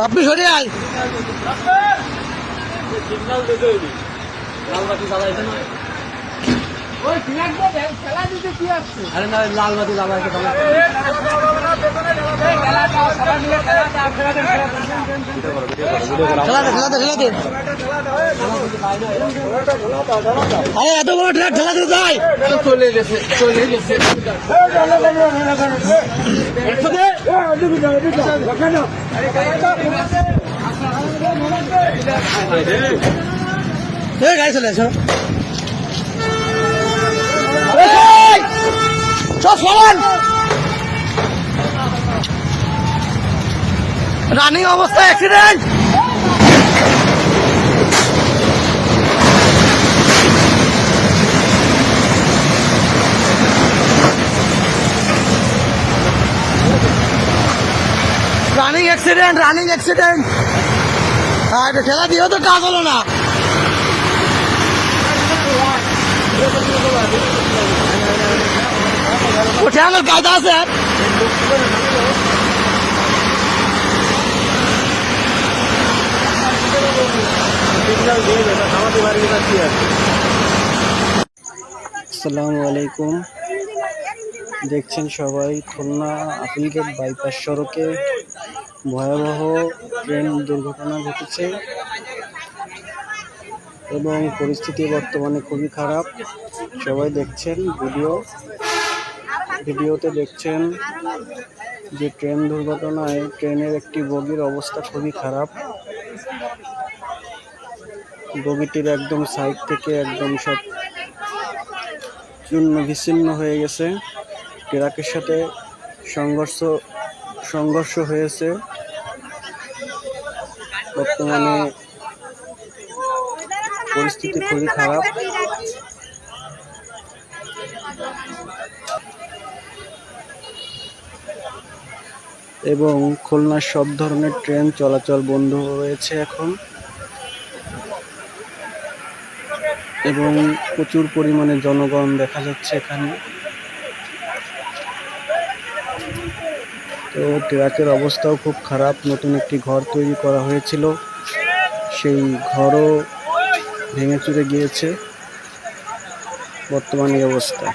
বাপ্পি সরে আয় আরে না লাল বাতি জ্বালাইছে আরে এত বড় ট্রাক দিতে যায় চলে গেছে চলে গেছে এই গাড়ি চলে আসো রানিং অবস্থা accident running accident running accident হ্যাঁ এটা ঠেলা দিয়েও তো কাজ হলো না। আমার কায়দা আছে। আসসালামু আলাইকুম। দেখছেন সবাই খুলনা আপিলগেট বাইপাস সড়কে ভয়াবহ ট্রেন দুর্ঘটনা ঘটেছে এবং পরিস্থিতি বর্তমানে খুবই খারাপ। সবাই দেখছেন ভিডিও। ভিডিওতে দেখছেন যে ট্রেন দুর্ঘটনায় ট্রেনের একটি বগির অবস্থা খুবই খারাপ। বগিটির একদম সাইড থেকে একদম সব চূর্ণ বিচ্ছিন্ন হয়ে গেছে। ট্রাকের সাথে সংঘর্ষ সংঘর্ষ হয়েছে। বর্তমানে পরিস্থিতি খুবই খারাপ। এবং খুলনার সব ধরনের ট্রেন চলাচল বন্ধ রয়েছে এখন। এবং প্রচুর পরিমাণে জনগণ দেখা যাচ্ছে এখানে। তো ট্রাকের অবস্থাও খুব খারাপ। নতুন একটি ঘর তৈরি করা হয়েছিল। সেই ঘরও ভেঙে চুরে গিয়েছে। বর্তমান এই অবস্থা।